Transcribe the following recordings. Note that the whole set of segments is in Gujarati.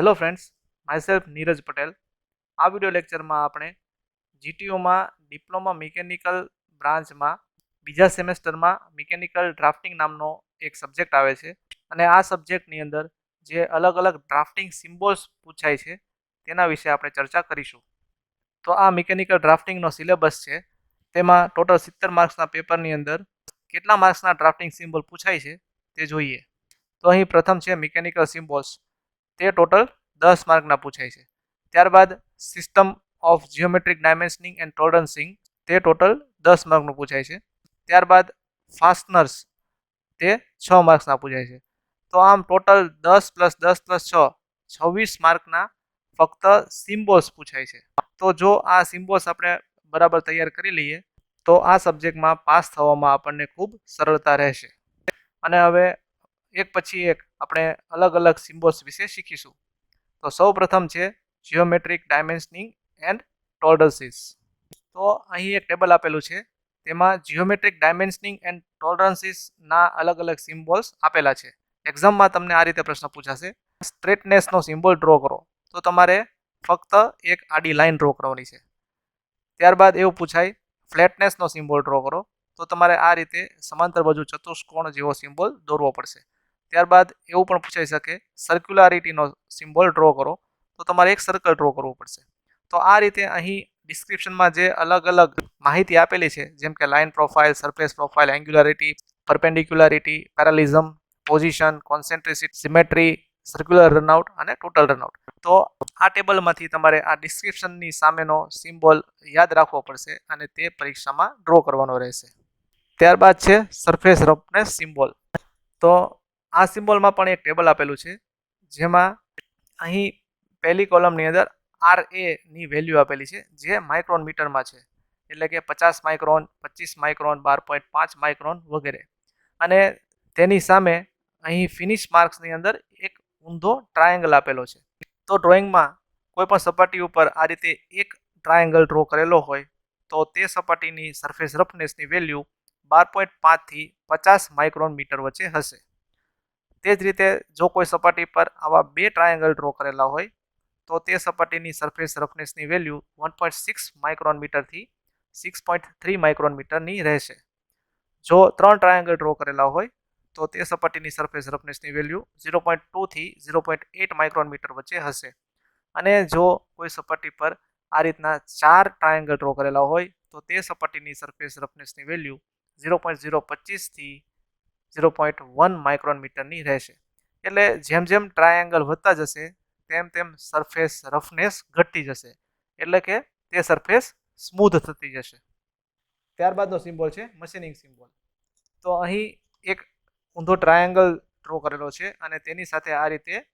Hello friends myself Neeraj Patel આ વિડિયો લેક્ચરમાં આપણે જીટીયુમાં ડિપ્લોમા મિકેનિકલ બ્રાન્ચમાં બીજા સેમેસ્ટરમાં મિકેનિકલ ડ્રાફ્ટિંગ નામનો એક સબ્જેક્ટ આવે છે. અને આ સબ્જેક્ટની અંદર જે અલગ અલગ ડ્રાફ્ટિંગ સિમ્બોલ્સ પૂછાય છે, તેના વિશે આપણે ચર્ચા કરીશું. તો આ મિકેનિકલ ડ્રાફ્ટિંગનો સિલેબસ છે. તેમાં ટોટલ સિત્તેર માર્ક્સના પેપરની અંદર કેટલા માર્ક્સના ડ્રાફ્ટિંગ સિમ્બોલ પૂછાય છે, તે જોઈએ. તો અહીં પ્રથમ છે મિકેનિકલ સિમ્બોલ્સ તે ટોટલ દસ માર્કના પૂછાય છે. ત્યારબાદ system of geometric dimensioning and tolerancing તે ટોટલ દસ માર્કનું પૂછાય છે. ત્યારબાદ ફાસ્ટનર્સ તે છ માર્ક્સના પૂછાય છે. તો આમ ટોટલ દસ પ્લસ દસ પ્લસ છ, છવ્વીસ માર્કના ફક્ત સિમ્બોલ્સ પૂછાય છે. તો જો આ સિમ્બોલ્સ આપણે બરાબર તૈયાર કરી લઈએ, તો આ સબ્જેક્ટમાં પાસ થવામાં આપણને ખૂબ સરળતા રહેશે. અને હવે એક પછી એક આપણે અલગ અલગ સિમ્બોલ્સ વિશે શીખીશું. તો સૌ પ્રથમ છે જીઓમેટ્રિક ડાયમેન્શનિંગ એન્ડ ટોલરન્સીસ તો અહીં એક ટેબલ આપેલું છે. તેમાં જીઓમેટ્રિક ડાયમેન્શનિંગ એન્ડ ટોલરન્સીસના અલગ અલગ સિમ્બોલ્સ આપેલા છે. એક્ઝામમાં તમને આ રીતે પ્રશ્ન પૂછાશે. સ્ટ્રેટનેસનો સિમ્બોલ ડ્રો કરો. તો તમારે ફક્ત એક આડી લાઈન ડ્રો કરવાની છે. ત્યારબાદ એવું પૂછાય ફ્લેટનેસનો સિમ્બોલ ડ્રો કરો. તો તમારે આ રીતે સમાંતર બાજુ ચતુષ્કોણ જેવો સિમ્બોલ દોરવો પડશે. ત્યારબાદ એવું પણ પૂછાઈ શકે સર્ક્યુલારિટીનો સિમ્બોલ ડ્રો કરો, તો તમારે એક સર્કલ ડ્રો કરવું પડશે. તો આ રીતે અહીં ડિસ્ક્રિપ્શનમાં જે અલગ અલગ માહિતી આપેલી છે, જેમ કે line profile surface profile angularity perpendicularity parallelism position concentricity symmetry circular runout અને ટોટલ રનઆઉટ તો આ ટેબલમાંથી તમારે આ ડિસ્ક્રિપ્શનની સામેનો સિમ્બોલ યાદ રાખવો પડશે અને તે પરીક્ષામાં ડ્રો કરવાનો રહેશે. ત્યારબાદ છે સરફેસ રફનેસ સિમ્બોલ તો આ સિમ્બોલમાં પણ એક ટેબલ આપેલું છે, જેમાં અહીં પહેલી કોલમની અંદર આર એની વેલ્યુ આપેલી છે, જે માઇક્રોન મીટરમાં છે. એટલે કે પચાસ માઇક્રોન, પચીસ માઇક્રોન, બાર પોઈન્ટ પાંચ માઇક્રોન વગેરે. અને તેની સામે અહીં ફિનિશ માર્ક્સની અંદર એક ઊંધો ટ્રાયેંગલ આપેલો છે. તો ડ્રોઈંગમાં કોઈ પણ સપાટી ઉપર આ રીતે એક ટ્રાયેંગલ ડ્રો કરેલો હોય, તો તે સપાટીની સરફેસ રફનેસની વેલ્યુ બાર પોઈન્ટ પાંચથી પચાસ માઇક્રોન મીટર વચ્ચે હશે. તે જ રીતે જો કોઈ સપાટી પર આવા બે ટ્રાયેંગલ ડ્રો કરેલા હોય, તો તે સપાટીની surface રફનેસની value one point six micron મીટરથી six point three micron મીટરની રહેશે. જો ત્રણ ટ્રાયેંગલ ડ્રો કરેલા હોય, તો તે સપાટીની સરફેસ રફનેસની value zero point ટુથી zero point eight micron metre વચ્ચે હશે. અને જો કોઈ સપાટી પર આ રીતના ચાર ટ્રાયેંગલ ડ્રો કરેલા હોય, તો તે સપાટીની સરફેસ રફનેસની વેલ્યુ ઝીરો પોઈન્ટ ઝીરો પચીસથી ઝીરો પોઈન્ટ વન માઇક્રોન મીટરની રહેશે. એટલે જેમ જેમ ટ્રાયેંગલ વધતા જશે, તેમ તેમ સરફેસ રફનેસ ઘટતી જશે. એટલે કે તે સરફેસ સ્મૂધ થતી જશે. ત્યારબાદનો સિમ્બોલ છે મશીનિંગ સિમ્બોલ. તો અહીં એક ઊંધો ટ્રાયેંગલ ડ્રો કરેલો છે અને તેની સાથે આ રીતે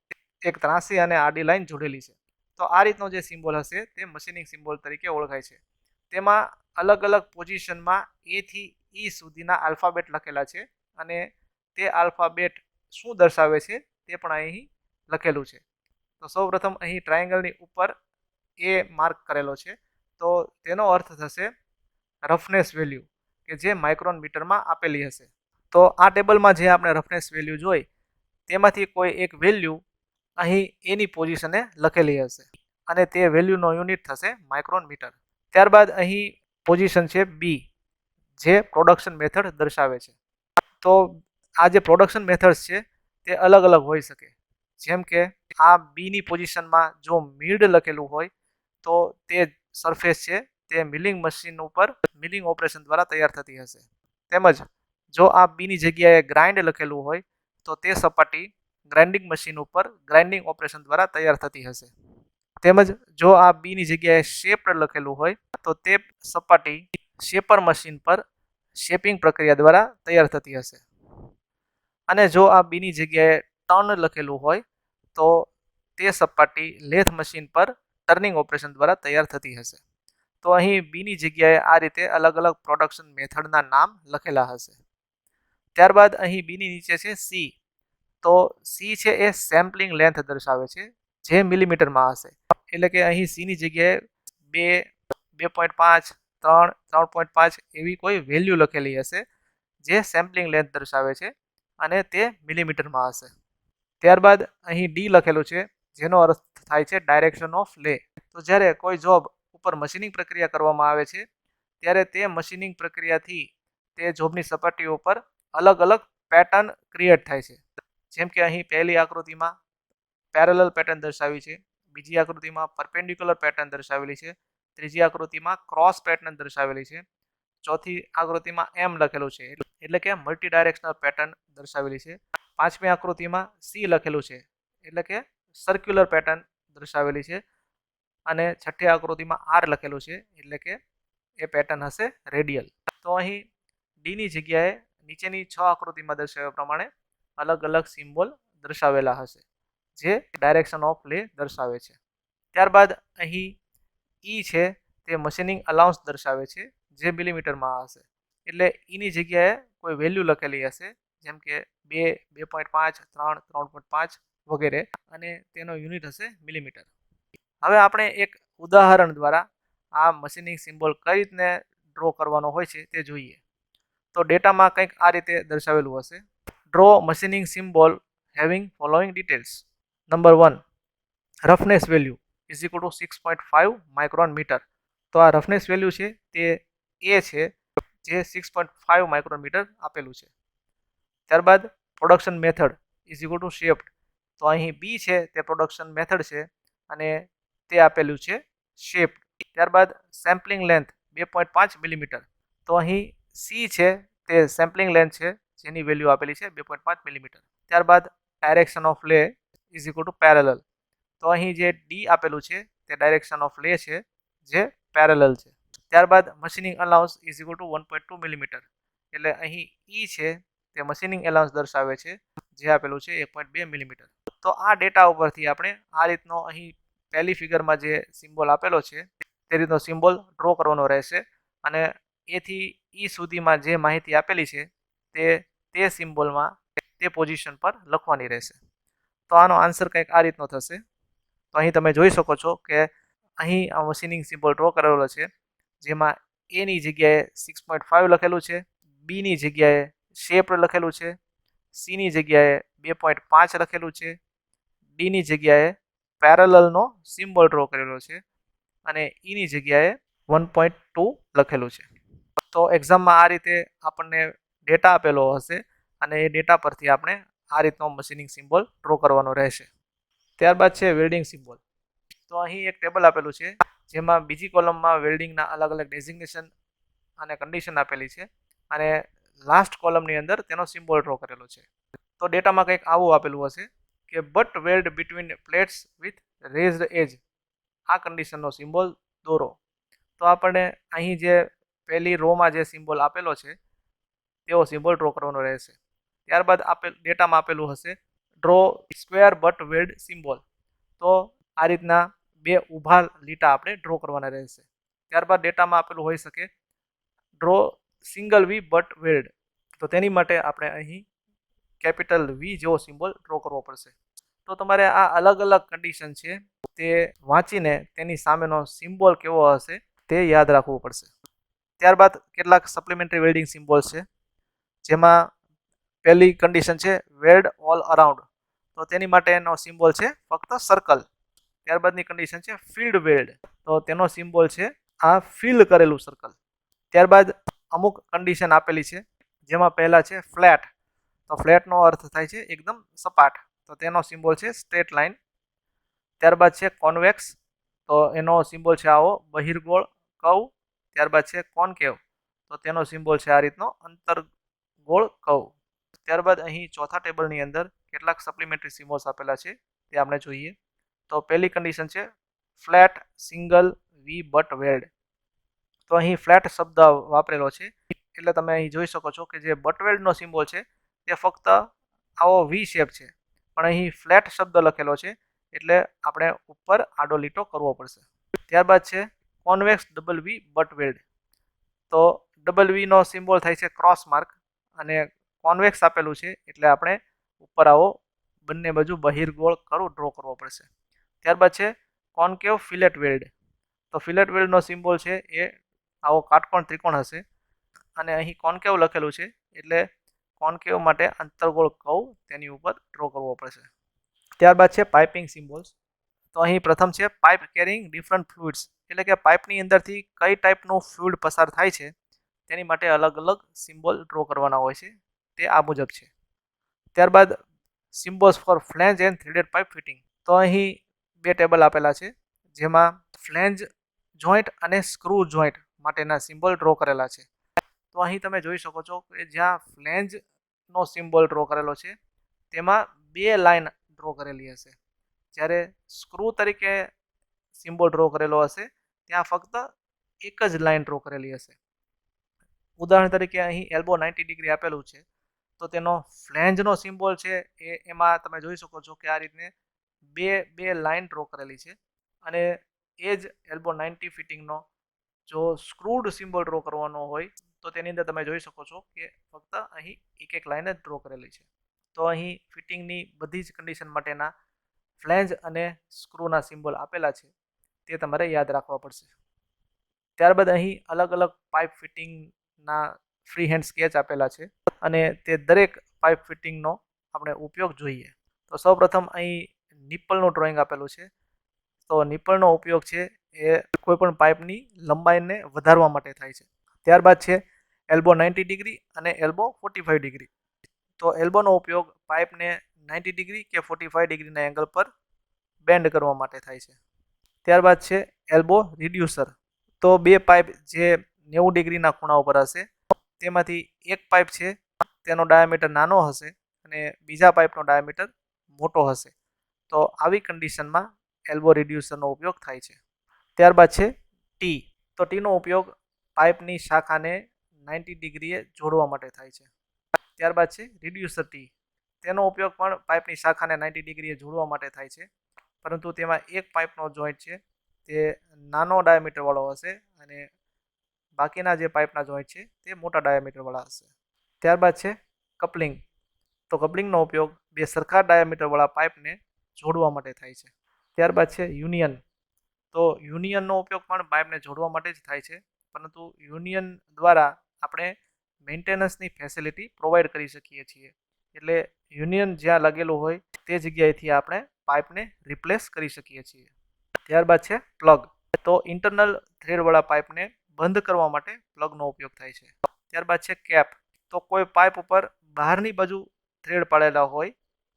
એક ત્રાસી અને આડી લાઇન જોડેલી છે. તો આ રીતનો જે સિમ્બોલ હશે તે મશીનિંગ સિમ્બોલ તરીકે ઓળખાય છે. તેમાં અલગ અલગ પોઝિશનમાં એ ઈ સુધીના આલ્ફાબેટ લખેલા છે. અને તે આલ્ફાબેટ શું દર્શાવે છે તે પણ અહીં લખેલું છે. તો સૌપ્રથમ અહીં ટ્રાયેંગલની ઉપર એ માર્ક કરેલો છે. તો તેનો અર્થ થશે રફનેસ વેલ્યુ કે જે માઇક્રોન મીટરમાં આપેલી હશે. તો આ ટેબલમાં જે આપણે રફનેસ વેલ્યુ જોઈ, તેમાંથી કોઈ એક વેલ્યુ અહીં એની પોઝિશને લખેલી હશે. અને તે વેલ્યુનો યુનિટ થશે માઇક્રોન મીટર ત્યારબાદ અહીં પોઝિશન છે બી જે પ્રોડક્શન મેથડ દર્શાવે છે. તો આ જે પ્રોડક્શન મેથડ્સ છે, તે અલગ અલગ હોઈ શકે. જેમ કે આ બીની પોઝિશનમાં જો મિડ લખેલું હોય, તો તે સરફેસ છે, તે મિલિંગ મશીન ઉપર મિલિંગ ઓપરેશન દ્વારા તૈયાર થતી હશે. તેમજ જો આ બીની જગ્યાએ ગ્રાઇન્ડ લખેલું હોય, તો તે સપાટી ગ્રાઇન્ડિંગ મશીન ઉપર ગ્રાઇન્ડિંગ ઓપરેશન દ્વારા તૈયાર થતી હશે. તેમજ જો આ બીની જગ્યાએ શેપ્ડ લખેલું હોય, તો તે સપાટી શેપર મશીન પર શેપિંગ પ્રક્રિયા દ્વારા તૈયાર થતી હશે. અને જો આ બીની જગ્યાએ ટર્ન લખેલું હોય, તો તે સપાટી લેથ મશીન પર ટર્નિંગ ઓપરેશન દ્વારા તૈયાર થતી હશે. તો અહીં બીની જગ્યાએ આ રીતે અલગ અલગ પ્રોડક્શન મેથડના નામ લખેલા હશે. ત્યારબાદ અહીં બીની નીચે છે સી તો સી છે એ સેમ્પલિંગ લેન્થ દર્શાવે છે, જે મિલીમીટરમાં હશે. એટલે કે અહીં સીની જગ્યાએ બે બે પોઈન્ટ પાંચ ત્રણ ત્રણ પોઈન્ટ પાંચ એવી કોઈ વેલ્યુ લખેલી હશે જે સેમ્પલિંગ લેન્થ દર્શાવે છે અને તે મિલીમીટરમાં હશે. ત્યારબાદ અહીં ડી લખેલું છે, જેનો અર્થ થાય છે ડાયરેક્શન ઓફ લે તો જ્યારે કોઈ જોબ ઉપર મશીનિંગ પ્રક્રિયા કરવામાં આવે છે, ત્યારે તે મશીનિંગ પ્રક્રિયાથી તે જોબની સપાટી ઉપર અલગ અલગ પેટર્ન ક્રિએટ થાય છે. જેમ કે અહીં પહેલી આકૃતિમાં પેરેલલ પેટર્ન દર્શાવી છે, બીજી આકૃતિમાં પરપેન્ડિક્યુલર પેટર્ન દર્શાવેલી છે ત્રીજી આકૃતિમાં ક્રોસ પેટર્ન દર્શાવેલી છે. ચોથી આકૃતિમાં એમ લખેલું છે. એટલે કે મલ્ટી ડાયરેક્શનલ પેટર્ન દર્શાવેલી છે. પાંચમી આકૃતિમાં સી લખેલું છે. એટલે કે સર્ક્યુલર પેટર્ન દર્શાવેલી છે. અને છઠ્ઠી આકૃતિમાં આર લખેલું છે. એટલે કે એ પેટર્ન હશે રેડિયલ તો અહીં ડીની જગ્યાએ નીચેની છ આકૃતિમાં દર્શાવ્યા પ્રમાણે અલગ અલગ સિમ્બોલ દર્શાવેલા હશે. જે ડાયરેક્શન ઓફ લે દર્શાવે છે. ત્યારબાદ અહીં ઈ છે તે મશીનિંગ અલાઉન્સ દર્શાવે છે, જે મિલીમીટરમાં હશે. એટલે ઈની જગ્યાએ કોઈ વેલ્યુ લખેલી હશે, જેમ કે બે બે પોઈન્ટ પાંચ, ત્રણ ત્રણ પોઈન્ટ પાંચ વગેરે, અને તેનો યુનિટ હશે મિલીમીટર. હવે આપણે એક ઉદાહરણ દ્વારા આ મશીનિંગ સિમ્બોલ કઈ રીતને ડ્રો કરવાનો હોય છે તે જોઈએ. તો ડેટામાં કંઈક આ રીતે દર્શાવેલું હશે. Draw machining symbol having following details number one roughness value is equal to six point five micron metre તો આ રફનેસ વેલ્યુ છે તે એ છે જે six point five micron metre આપેલું છે. ત્યારબાદ production method is equal to shaped તો અહીં બી છે, તે પ્રોડક્શન મેથડ છે અને તે આપેલું છે શેપ્ડ ત્યારબાદ સેમ્પલિંગ લેન્થ બે પોઈન્ટ પાંચ મિલીમીટર તો અહીં સી છે, તે સેમ્પલિંગ લેન્થ છે, જેની વેલ્યુ આપેલી છે બે પોઈન્ટ પાંચ મિલીમીટર ત્યારબાદ direction of lay is equal to parallel તો અહીં જે ડી આપેલું છે, તે ડાયરેક્શન ઓફ લે છે, જે પેરેલલ છે. ત્યારબાદ machining allowance is equal to one point two millimetre એટલે અહીં ઈ છે, તે મશીનિંગ એલાઉન્સ દર્શાવે છે, જે આપેલું છે એક પોઈન્ટ બે મિલીમીટર તો આ ડેટા ઉપરથી આપણે આ રીતનો અહીં પહેલી ફિગરમાં જે સિમ્બોલ આપેલો છે, તે રીતનો સિમ્બોલ ડ્રો કરવાનો રહેશે. અને એથી ઈ સુધીમાં જે માહિતી આપેલી છે, તે તે સિમ્બોલમાં તે પોઝિશન પર લખવાની રહેશે. તો આનો આન્સર કંઈક આ રીતનો થશે. તો અહીં તમે જોઈ શકો છો કે અહીં આ મશીનિંગ સિમ્બોલ ડ્રો કરેલો છે, જેમાં એની જગ્યાએ સિક્સ પોઈન્ટ ફાઇવ લખેલું છે બીની જગ્યાએ શેપ લખેલું છે સીની જગ્યાએ બે પોઈન્ટ પાંચ લખેલું છે ડીની જગ્યાએ પેરેલલનો સિમ્બોલ ડ્રો કરેલો છે અને ઈની જગ્યાએ વન પોઈન્ટ ટુ લખેલું છે. તો એક્ઝામમાં આ રીતે આપણને ડેટા આપેલો હશે અને એ ડેટા પરથી આપણે આ રીતનો મશીનિંગ સિમ્બોલ ડ્રો કરવાનો રહેશે. ત્યારબાદ છે વેલ્ડિંગ સિમ્બોલ તો અહીં એક ટેબલ આપેલું છે, જેમાં બીજી કોલમમાં વેલ્ડિંગના અલગ અલગ ડેઝિગ્નેશન અને કન્ડિશન આપેલી છે અને લાસ્ટ કોલમની અંદર તેનો સિમ્બોલ ડ્રો કરેલો છે. તો ડેટામાં કંઈક આવું આપેલું હશે કે butt weld between plates with raised edge આ કન્ડિશનનો સિમ્બોલ દોરો. તો આપણને અહીં જે પહેલી રોમાં જે સિમ્બોલ આપેલો છે, તેવો સિમ્બોલ ડ્રો કરવાનો રહેશે. ત્યારબાદ આપેલ, ડેટામાં આપેલું હશે draw square butt weld symbol તો આ રીતના બે ઊભા લીટા આપણે ડ્રો કરવાના રહેશે. ત્યારબાદ ડેટામાં આપેલું હોઈ શકે draw single V butt weld તો તેની માટે આપણે અહીં કેપિટલ વી જેવો સિમ્બોલ ડ્રો કરવો પડશે. તો તમારે આ અલગ અલગ કન્ડિશન છે તે વાંચીને તેની સામેનો સિમ્બોલ કેવો હશે તે યાદ રાખવું પડશે. ત્યારબાદ કેટલાક સપ્લિમેન્ટરી વેલ્ડિંગ સિમ્બોલ્સ છે. જેમાં પહેલી કન્ડિશન છે વેલ્ડ ઓલ અરાઉન્ડ તો તેની માટેનો સિમ્બોલ છે ફક્ત સર્કલ ત્યારબાદની કન્ડિશન છે ફિલ્ડ વેલ્ડ તો તેનો સિમ્બોલ છે આ ફિલ કરેલું સર્કલ ત્યારબાદ અમુક કન્ડિશન આપેલી છે, જેમાં પહેલાં છે ફ્લેટ તો ફ્લેટનો અર્થ થાય છે એકદમ સપાટ. તો તેનો સિમ્બોલ છે સ્ટ્રેટ લાઇન ત્યારબાદ છે કોન્વેક્સ તો એનો સિમ્બોલ છે આવો બહિર્ગોળ કવ ત્યારબાદ છે કોનકેવ તો તેનો સિમ્બોલ છે આ રીતનો અંતરગોળ કવ ત્યારબાદ અહીં ચોથા ટેબલની અંદર કેટલાક સપ્લિમેન્ટરી સિમ્બોલ્સ આપેલા છે, તે આપણે જોઈએ. તો પહેલી કન્ડિશન છે flat single V butt weld તો અહીં ફ્લેટ શબ્દ વાપરેલો છે, એટલે તમે અહીં જોઈ શકો છો કે જે બટવેલ્ડનો સિમ્બોલ છે, તે ફક્ત આવો વી શેપ છે. પણ અહીં ફ્લેટ શબ્દ લખેલો છે, એટલે આપણે ઉપર આડો લીટો કરવો પડશે. ત્યારબાદ છે convex double V butt weld તો ડબલ વીનો સિમ્બોલ થાય છે ક્રોસ માર્ક અને કોન્વેક્સ આપેલું છે, એટલે આપણે ઉપર આવો બંને બાજુ બહિર્ગોળ કરો ડ્રો કરવો પડશે. ત્યારબાદ છે કોન્કેવ ફિલેટ વેલ્ડ તો ફિલેટ વેલ્ડનો સિમ્બોલ છે, એ આવો કાટકોણ ત્રિકોણ હશે. અને અહીં કોન્કેવ લખેલું છે, એટલે કોન્કેવ માટે અંતર્ગોળ કવ, તેની ઉપર ડ્રો કરવો પડશે. ત્યારબાદ છે પાઇપિંગ સિમ્બોલ્સ તો અહીં પ્રથમ છે પાઇપ કેરિંગ ડિફરન્ટ ફ્લુઇડ્સ એટલે કે પાઇપની અંદરથી કઈ ટાઈપનું ફ્લુઇડ પસાર થાય છે, તેની માટે અલગ અલગ સિમ્બોલ ડ્રો કરવાના હોય છે. તે આ મુજબ છે. ત્યારબાદ symbols for flange and threaded pipe fitting તો અહીં બે ટેબલ આપેલા છે, જેમાં ફ્લેન્જ જોઈન્ટ અને સ્ક્રૂ જોઈન્ટ માટેના સિમ્બોલ ડ્રો કરેલા છે. તો અહીં તમે જોઈ શકો છો કે જ્યાં ફ્લેન્જનો સિમ્બોલ ડ્રો કરેલો છે, તેમાં બે લાઇન ડ્રો કરેલી હશે. જ્યારે સ્ક્રૂ તરીકે સિમ્બોલ ડ્રો કરેલો હશે, ત્યાં ફક્ત એક જ લાઇન ડ્રો કરેલી હશે. ઉદાહરણ તરીકે અહીં એલ્બો નાઇન્ટી ડિગ્રી આપેલું છે તો તેનો ફ્લેન્જનો સિમ્બોલ છે એ એમાં તમે જોઈ શકો છો કે આ રીતને બે બે લાઇન ડ્રો કરેલી છે. અને એ જ એલ્બો નાઇન્ટી ફિટિંગનો જો સ્ક્રૂડ સિમ્બોલ ડ્રો કરવાનો હોય તો તેની અંદર તમે જોઈ શકો છો કે ફક્ત અહીં એક એક લાઇન જ ડ્રો કરેલી છે. તો અહીં ફિટિંગની બધી જ કન્ડિશન માટેના ફ્લેન્જ અને સ્ક્રૂના સિમ્બોલ આપેલા છે તે તમારે યાદ રાખવા પડશે. ત્યારબાદ અહીં અલગ અલગ પાઇપ ફિટિંગના ફ્રી હેન્ડ સ્કેચ આપેલા છે અને તે દરેક પાઇપ ફિટિંગનો આપણે ઉપયોગ જોઈએ. તો સૌપ્રથમ અહીં નિપ્પલનું ડ્રોઈંગ આપેલું છે. તો નિપ્પલનો ઉપયોગ છે એ કોઈપણ પાઇપની લંબાઈને વધારવા માટે થાય છે. ત્યારબાદ છે એલ્બો નાઇન્ટી ડિગ્રી અને એલ્બો ફોર્ટી ફાઇવ ડિગ્રી તો એલ્બોનો ઉપયોગ પાઇપને નાઇન્ટી ડિગ્રી કે ફોર્ટી ફાઇવ ડિગ્રીના એંગલ પર બેન્ડ કરવા માટે થાય છે. ત્યારબાદ છે એલ્બો રિડ્યુસર તો બે પાઇપ જે નેવું ડિગ્રીના ખૂણા ઉપર હશે તેમાંથી એક પાઇપ છે, તેનો ડાયામીટર નાનો હશે અને બીજા પાઇપનો ડાયામીટર મોટો હશે. તો આવી કન્ડિશનમાં એલ્બો રિડ્યુસરનો ઉપયોગ થાય છે. ત્યારબાદ છે ટી તો ટીનો ઉપયોગ પાઇપની શાખાને નાઇન્ટી ડિગ્રીએ જોડવા માટે થાય છે. ત્યારબાદ છે રિડ્યુસર ટી તેનો ઉપયોગ પણ પાઇપની શાખાને નાઇન્ટી ડિગ્રીએ જોડવા માટે થાય છે. પરંતુ તેમાં એક પાઇપનો જોઈન્ટ છે, તે નાનો ડાયામીટરવાળો હશે અને બાકીના જે પાઇપના જોઈન્ટ છે, તે મોટા ડાયામીટરવાળા હશે. ત્યારબાદ છે કપલિંગ. તો કપલિંગનો ઉપયોગ બે સરખા ડાયામીટરવાળા પાઇપને જોડવા માટે થાય છે. ત્યારબાદ છે યુનિયન. તો યુનિયનનો ઉપયોગ પણ પાઇપને જોડવા માટે જ થાય છે, પરંતુ યુનિયન દ્વારા આપણે મેન્ટેનન્સની ફેસિલિટી પ્રોવાઈડ કરી શકીએ છીએ. એટલે યુનિયન જ્યાં લાગેલું હોય, તે જગ્યાએથી આપણે પાઇપને રિપ્લેસ કરી શકીએ છીએ. ત્યારબાદ છે પ્લગ. તો ઇન્ટરનલ થ્રેડવાળા પાઇપને બંધ કરવા માટે પ્લગનો ઉપયોગ થાય છે. ત્યારબાદ છે કેપ તો કોઈ પાઇપ ઉપર બહારની બાજુ થ્રેડ પાડેલા હોય,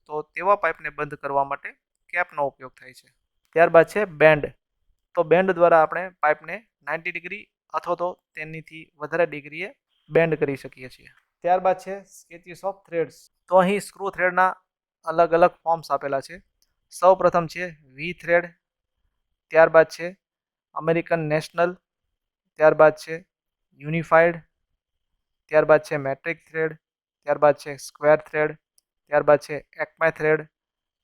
તો તેવા પાઇપને બંધ કરવા માટે કેપનો ઉપયોગ થાય છે. ત્યારબાદ છે બેન્ડ તો બેન્ડ દ્વારા આપણે પાઇપને નાઇન્ટી ડિગ્રી અથવા તો તેનીથી વધારે ડિગ્રીએ બેન્ડ કરી શકીએ છીએ. ત્યારબાદ છે સ્કેચિસ ઓફ થ્રેડ્સ તો અહીં સ્ક્રૂ થ્રેડના અલગ અલગ ફોર્મ્સ આપેલા છે. સૌ પ્રથમ છે વી થ્રેડ ત્યારબાદ છે અમેરિકન નેશનલ ત્યારબાદ છે યુનિફાઈડ ત્યારબાદ છે મેટ્રિક થ્રેડ, ત્યારબાદ છે સ્ક્વેર થ્રેડ, ત્યારબાદ છે એકમાય થ્રેડ,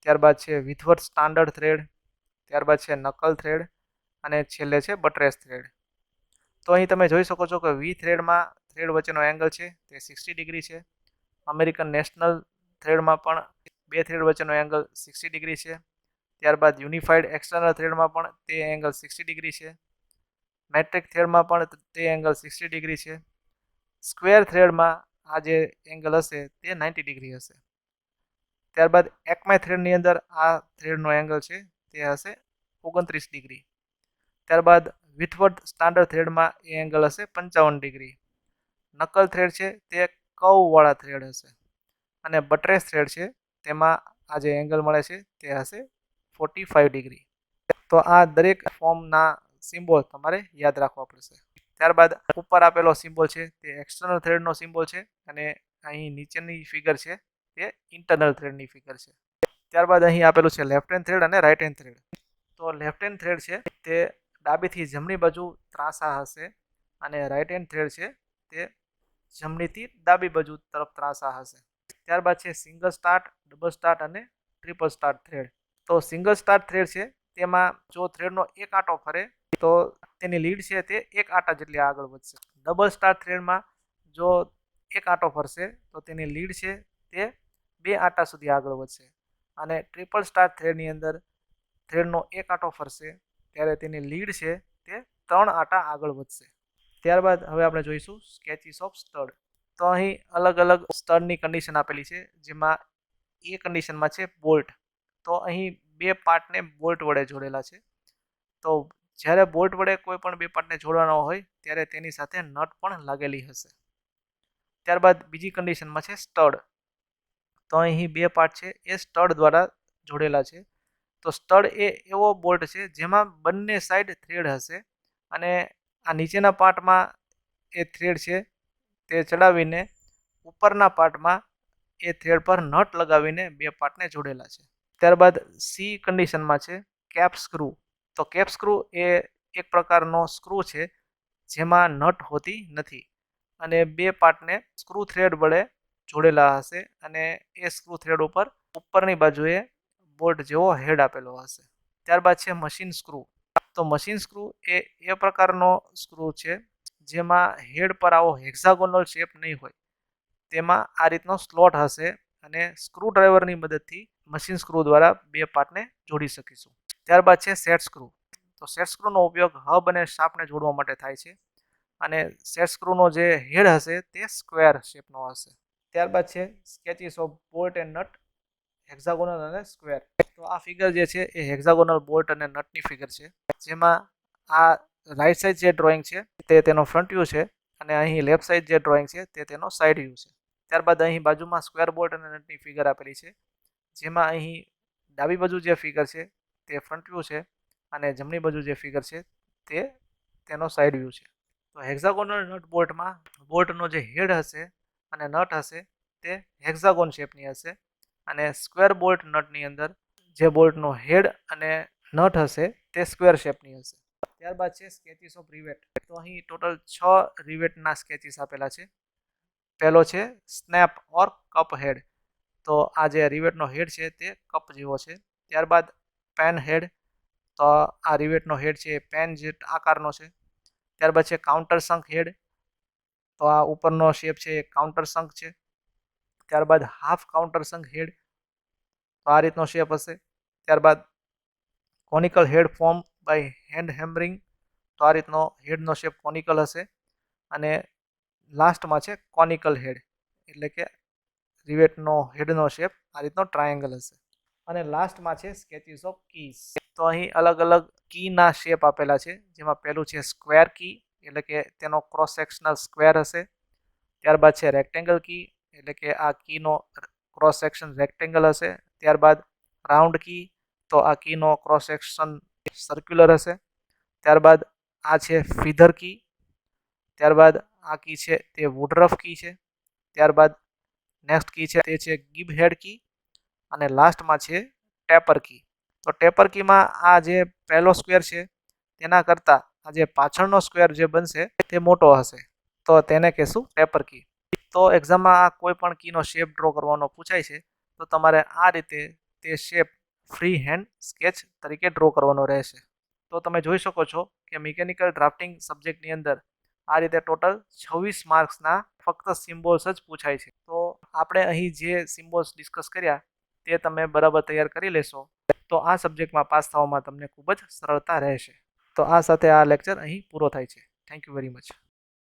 ત્યારબાદ છે વિથવર્થ સ્ટાન્ડર્ડ થ્રેડ, ત્યારબાદ છે નકલ થ્રેડ અને છેલ્લે છે બટરેસ થ્રેડ. તો અહીં તમે જોઈ શકો છો કે વી થ્રેડમાં, થ્રેડ વચ્ચેનો એંગલ છે તે સિક્સટી ડિગ્રી છે. અમેરિકન નેશનલ થ્રેડમાં પણ બે થ્રેડ વચ્ચેનો એંગલ સિક્સટી ડિગ્રી છે. ત્યારબાદ યુનિફાઈડ એક્સટર્નલ થ્રેડમાં પણ તે એંગલ સિક્સટી ડિગ્રી છે. મેટ્રિક થ્રેડમાં પણ તે એંગલ સિક્સટી ડિગ્રી છે. સ્ક્વેર થ્રેડમાં આ જે એંગલ હશે તે નાઇન્ટી ડિગ્રી હશે. ત્યારબાદ એકમાય થ્રેડની અંદર આ થ્રેડનો એંગલ છે તે હશે ઓગણત્રીસ ડિગ્રી ત્યારબાદ વિથવર્ડ સ્ટાન્ડર્ડ થ્રેડમાં એ એંગલ હશે પંચાવન ડિગ્રી નકલ થ્રેડ છે તે કવવાળા થ્રેડ હશે. અને બટરેસ થ્રેડ છે તેમાં આ જે એંગલ મળે છે તે હશે ફોર્ટી ફાઇવ ડિગ્રી તો આ દરેક ફોર્મના સિમ્બોલ તમારે યાદ રાખવા પડશે. ત્યારબાદ ઉપર આપેલો સિમ્બોલ છે, તે એક્સટર્નલ થ્રેડનો સિમ્બોલ છે અને અહીં નીચેની ફિગર છે, તે ઇન્ટરનલ થ્રેડની ફિગર છે. ત્યારબાદ અહીં આપેલું છે લેફ્ટ હેન્ડ થ્રેડ અને રાઇટ હેન્ડ થ્રેડ તો લેફ્ટ હેન્ડ થ્રેડ છે, તે ડાબીથી જમણી બાજુ ત્રાસા હશે અને રાઇટ હેન્ડ થ્રેડ છે, તે જમણીથી ડાબી બાજુ તરફ ત્રાસા હશે. ત્યારબાદ છે સિંગલ સ્ટાર્ટ ડબલ સ્ટાર્ટ અને ટ્રિપલ સ્ટાર્ટ થ્રેડ તો સિંગલ સ્ટાર્ટ થ્રેડ છે, તેમાં જો થ્રેડનો એક આંટો ફરે તો તેની લીડ છે તે એક આંટા જેટલી આગળ વધશે. ડબલ સ્ટાર થ્રેડમાં જો એક આંટો ફરશે, તો તેની લીડ છે તે બે આંટા સુધી આગળ વધશે. અને ટ્રિપલ સ્ટાર થ્રેડની અંદર થ્રેડનો એક આંટો ફરશે, ત્યારે તેની લીડ છે તે ત્રણ આટા આગળ વધશે. ત્યારબાદ હવે આપણે જોઈશું સ્કેચિસ ઓફ સ્ટડ તો અહીં અલગ અલગ સ્ટડની કન્ડિશન આપેલી છે, જેમાં એ કન્ડિશનમાં છે બોલ્ટ તો અહીં બે પાર્ટને બોલ્ટ વડે જોડેલા છે. તો જ્યારે બોલ્ટ વડે કોઈ પણ બે પાર્ટને જોડવાનો હોય, ત્યારે તેની સાથે નટ પણ લાગેલી હશે. ત્યારબાદ બીજી કન્ડિશનમાં છે સ્ટડ. તો અહીં બે પાર્ટ છે. એ સ્ટડ દ્વારા જોડેલા છે. તો સ્ટડ એ એવો બોલ્ટ છે જેમાં બંને સાઈડ થ્રેડ હશે અને આ નીચેના પાર્ટમાં એ થ્રેડ છે તે ચડાવીને ઉપરના પાર્ટમાં એ થ્રેડ પર નટ લગાવીને બે પાર્ટને જોડેલા છે. ત્યારબાદ સી કન્ડિશનમાં છે કેપ સ્ક્રૂ તો કેપ સ્ક્રૂ એ એક પ્રકારનો સ્ક્રૂ છે, જેમાં નટ હોતી નથી. અને બે પાર્ટને સ્ક્રૂ થ્રેડ વડે જોડેલા હશે અને એ સ્ક્રૂ થ્રેડ ઉપર ઉપરની બાજુએ બોર્ડ જેવો હેડ આપેલો હશે. ત્યારબાદ છે મશીન સ્ક્રૂ. તો મશીન સ્ક્રૂ એ એ પ્રકારનો સ્ક્રૂ છે, જેમાં હેડ પર આવો હેક્ઝાગોનલ શેપ નહીં હોય. તેમાં આ રીતનો સ્લોટ હશે અને સ્ક્રૂ ડ્રાઈવરની મદદથી મશીન સ્ક્રૂ દ્વારા બે પાર્ટને જોડી શકીશું. ત્યારબાદ છે સેટ સ્ક્રૂ. તો સેટ સ્ક્રૂનો ઉપયોગ હબ અને શાફ્ટને જોડવા માટે થાય છે. અને સેટ સ્ક્રૂનો જે હેડ હશે તે સ્ક્વેર શેપનો હશે. ત્યારબાદ છે sketches of bolt and nut, hexagonal અને સ્ક્વેર. તો આ ફિગર જે છે એ હેક્ઝાગોનલ, બોલ્ટ અને નટની ફિગર છે. જેમાં આ રાઈટ સાઈડ જે ડ્રોઈંગ છે તે તેનો ફ્રન્ટ વ્યૂ છે અને અહીં લેફ્ટ સાઈડ જે ડ્રોઈંગ છે તે તેનો સાઈડ વ્યૂ છે. ત્યારબાદ અહીં બાજુમાં સ્ક્વેર બોલ્ટ અને નટની ફિગર આપેલી છે. જેમાં અહીં ડાબી બાજુ જે ફિગર છે તે ફ્રન્ટ વ્યૂ છે અને જમણી બાજુ જે ફિગર છે તે તેનો સાઈડ વ્યૂ છે. તો હેક્ઝાગોનલ નટ બોલ્ટમાં બોલ્ટનો જે હેડ હશે અને નટ હશે તે હેક્ઝાગોન શેપની હશે અને સ્ક્વેર બોલ્ટ નટની અંદર જે બોલ્ટનો હેડ અને નટ હશે તે સ્ક્વેર શેપની હશે. ત્યારબાદ છે સ્કેચીસ ઓફ રિવેટ તો અહીં ટોટલ છ રિવેટના સ્કેચીસ આપેલા છે. પહેલો છે સ્નેપ ઓર કપ હેડ તો આ જે રિવેટનો હેડ છે તે કપ જેવો છે. ત્યારબાદ પેન હેડ તો આ રિવેટનો હેડ છે એ પેન જે આકારનો છે. ત્યારબાદ છે કાઉન્ટર શંખ હેડ તો આ ઉપરનો શેપ છે એ કાઉન્ટર શંખ છે. ત્યારબાદ હાફ કાઉન્ટર શંખ હેડ તો આ રીતનો શેપ હશે. ત્યારબાદ conical head form by hand hammering તો આ રીતનો હેડનો શેપ કોનિકલ હશે. અને લાસ્ટમાં છે કોનિકલ હેડ એટલે કે રિવેટનો હેડનો શેપ આ રીતનો ટ્રાયેંગલ હશે. અને લાસ્ટમાં છે સ્કેચિસ ઓફ કીઝ તો અહીં અલગ અલગ કીના શેપ આપેલા છે, જેમાં પહેલું છે સ્ક્વેર કી એટલે કે તેનો ક્રોસ સેક્શનલ સ્ક્વેર હશે. ત્યારબાદ છે રેક્ટેંગલ કી એટલે કે આ કીનો ક્રોસ સેક્શન રેક્ટેંગલ હશે. ત્યારબાદ રાઉન્ડ કી તો આ કીનો ક્રોસ સેક્શન સર્ક્યુલર હશે. ત્યારબાદ આ છે ફીધર કી ત્યારબાદ આ કી છે તે વુડરફ કી છે. ત્યારબાદ નેક્સ્ટ કી છે તે છે ગીબ હેડ કી અને લાસ્ટમાં છે ટેપર કી તો ટેપર કીમાં આ જે પહેલો સ્ક્વેર છે, તેના કરતાં આ જે પાછળનો સ્ક્વેર જે બનશે, તે મોટો હશે. તો તેને કહેશું ટેપર કી તો એક્ઝામમાં આ કોઈ પણ કીનો શેપ ડ્રો કરવાનો પૂછાય છે, તો તમારે આ રીતે તે શેપ ફ્રી હેન્ડ સ્કેચ તરીકે ડ્રો કરવાનો રહેશે. તો તમે જોઈ શકો છો કે મિકેનિકલ ડ્રાફ્ટિંગ સબ્જેક્ટની અંદર આ રીતે ટોટલ છવ્વીસ માર્ક્સના ફક્ત સિમ્બોલ્સ જ પૂછાય છે. તો આપણે અહીં જે સિમ્બોલ્સ ડિસ્કસ કર્યા તે તમે બરાબર તૈયાર કરી લેશો, તો આ સબ્જેક્ટમાં પાસ થવામાં તમને ખૂબ જ સરળતા રહેશે. તો આ સાથે આ લેક્ચર અહીં પૂરો થાય છે. Thank you very much